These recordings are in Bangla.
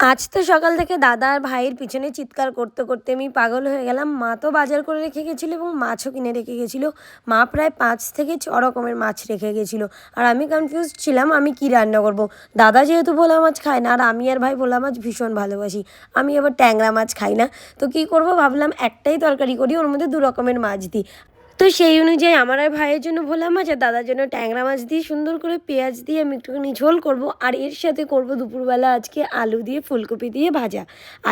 আজ তো সকাল থেকে দাদা আর ভাইয়ের পিছনে চিৎকার করতে করতে আমি পাগল হয়ে গেলাম। মা তো বাজার করে রেখে গেছিল এবং মাছও কিনে রেখে গেছিল। মা প্রায় পাঁচ থেকে ছ রকমের মাছ রেখে গেছিল। আর আমি কনফিউজ ছিলাম, আমি কি রান্না করব? দাদা যেহেতু ভোলা মাছ খায় না, আর আমি আর ভাই ভোলা মাছ ভীষণ ভালোবাসি, আমি আবার ট্যাংরা মাছ খাই না। তো কি করব? ভাবলাম একটাই তরকারি করি, ওর মধ্যে দু রকমের মাছ দিই। তো সেই অনুযায়ী আমার আর ভাইয়ের জন্য ভোলা মাছ আর দাদার জন্য ট্যাংরা মাছ দিয়ে সুন্দর করে পেঁয়াজ দিয়ে আমি একটুখানি ঝোল করব। আর এর সাথে করব দুপুরবেলা আজকে আলু দিয়ে ফুলকপি দিয়ে ভাজা।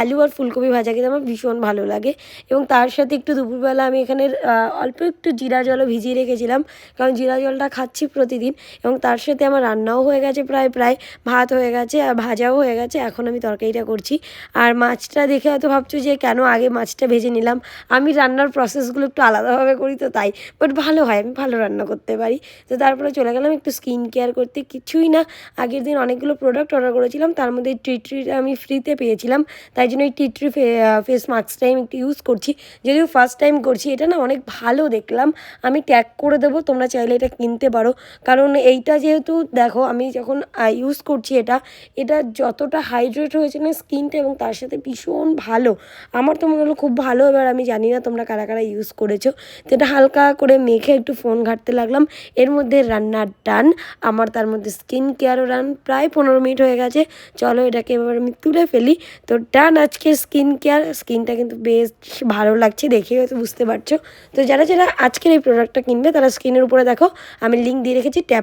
আলু আর ফুলকপি ভাজা খেতে আমার ভীষণ ভালো লাগে এবং তার সাথে একটু দুপুরবেলা আমি এখানে অল্প একটু জিরা জলও ভিজিয়ে রেখেছিলাম। কারণ জিরা জলটা খাচ্ছি প্রতিদিন এবং তার সাথে আমার রান্নাও হয়ে গেছে প্রায় প্রায় ভাত হয়ে গেছে আর ভাজাও হয়ে গেছে। এখন আমি তরকারিটা করছি। আর মাছটা দেখে হয়তো ভাবছ যে কেন আগে মাছটা ভেজে নিলাম? আমি রান্নার প্রসেসগুলো একটু আলাদাভাবে করি তো তাই। বাট ভালো হয়, আমি ভালো রান্না করতে পারি। তো তারপরে চলে গেলাম একটু স্কিন কেয়ার করতে। কিছুই না। আগের দিন অনেকগুলো প্রোডাক্ট অর্ডার করেছিলাম। তার মধ্যে টিট্রি আমি ফ্রিতে পেয়েছিলাম। তাই জন্য এই টিট্রি ফেস মাস্কটাই আমি একটু ইউজ করছি। যদিও ফার্স্ট টাইম করছি, এটা না অনেক ভালো দেখলাম। আমি ট্যাগ করে দেবো, তোমরা চাইলে এটা কিনতে পারো। কারণ এইটা যেহেতু, দেখো, আমি যখন ইউজ করছি এটা এটা যতটা হাইড্রেট হয়েছে না স্কিনটা এবং তার সাথে ভীষণ ভালো। আমার তো মনে হলো খুব ভালো, এবার আমি জানি না তোমরা কারা কারা ইউজ করেছ। তো এটা হালকা করে মেখে একটু ফোন ঘাটতে লাগলাম। এর মধ্যে রান্নার ডান, আমার তার মধ্যে স্কিন কেয়ারও রান প্রায় পনেরো মিনিট হয়ে গেছে। চলো এটাকে এবার আমি তুলে ফেলি। তো ডান আজকে স্কিন কেয়ার স্কিনটা কিন্তু বেশ ভালো লাগছে দেখে হয়তো বুঝতে পারছ। তো যারা যারা আজকের এই প্রোডাক্টটা কিনবে তারা স্কিনের উপরে দেখো। আমি লিঙ্ক দিয়ে রেখেছি ট্যাপ